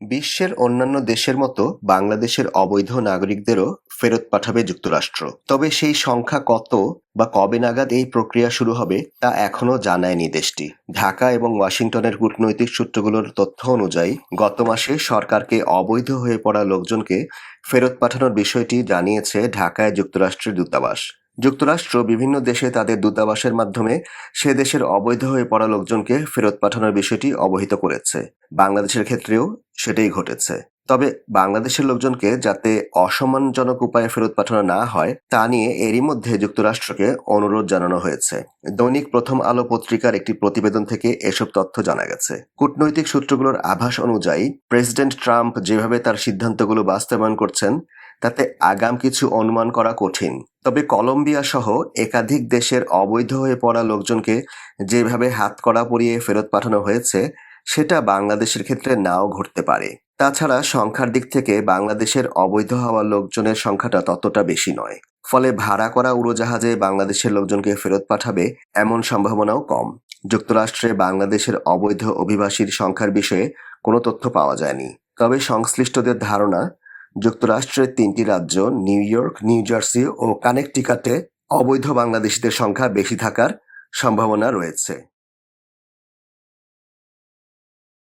বিশ্বের অন্যান্য দেশের মতো বাংলাদেশের অবৈধ নাগরিকদেরও ফেরত পাঠাবে যুক্তরাষ্ট্র। তবে সেই সংখ্যা কত বা কবে নাগাদ এই প্রক্রিয়া শুরু হবে, তা এখনও জানায়নি দেশটি। ঢাকা এবং ওয়াশিংটনের কূটনৈতিক সূত্রগুলোর তথ্য অনুযায়ী, গত মাসে সরকারকে অবৈধ হয়ে পড়া লোকজনকে ফেরত পাঠানোর বিষয়টি জানিয়েছে ঢাকায় যুক্তরাষ্ট্রের দূতাবাস। যুক্তরাষ্ট্র বিভিন্ন দেশে তাদের দূতাবাসের মাধ্যমে সে দেশের অবৈধ হয়ে পড়া লোকজনকে ফেরত পাঠানোর বিষয়টি অবহিত করেছে। বাংলাদেশের ক্ষেত্রেও সেটাই ঘটেছে। তবে বাংলাদেশের লোকজনকে যাতে অসম্মানজনক উপায়ে ফেরত পাঠানো না হয়, তা নিয়ে এরই মধ্যে যুক্তরাষ্ট্রকে অনুরোধ জানানো হয়েছে। দৈনিক প্রথম আলো পত্রিকার একটি প্রতিবেদন থেকে এসব তথ্য জানা গেছে। কূটনৈতিক সূত্রগুলোর আভাস অনুযায়ী, প্রেসিডেন্ট ট্রাম্প যেভাবে তার সিদ্ধান্তগুলো বাস্তবায়ন করছেন, তাতে আগাম কিছু অনুমান করা কঠিন। তবে কলম্বিয়া সহ একাধিক দেশের অবৈধ হয়ে পড়া লোকজনকে যেভাবে হাতকড়া পরিয়ে ফেরত পাঠানো হয়েছে সেটা বাংলাদেশের ক্ষেত্রে নাও ঘটতে পারে। তাছাড়া সংখ্যার দিক থেকে বাংলাদেশের অবৈধ হওয়া লোকজনের সংখ্যাটা ততটা বেশি নয়। ফলে ভাড়া করা উড়োজাহাজে বাংলাদেশের লোকজনকে ফেরত পাঠাবে এমন সম্ভাবনাও কম। যুক্তরাষ্ট্রে বাংলাদেশের অবৈধ অভিবাসীর সংখ্যার বিষয়ে কোনো তথ্য পাওয়া যায়নি। তবে সংশ্লিষ্টদের ধারণা, যুক্তরাষ্ট্রের তিনটি রাজ্য, নিউ ইয়র্ক, নিউ জার্সি ও কানেকটিকাটে অবৈধ বাংলাদেশিদের সংখ্যা বেশি থাকার সম্ভাবনা রয়েছে।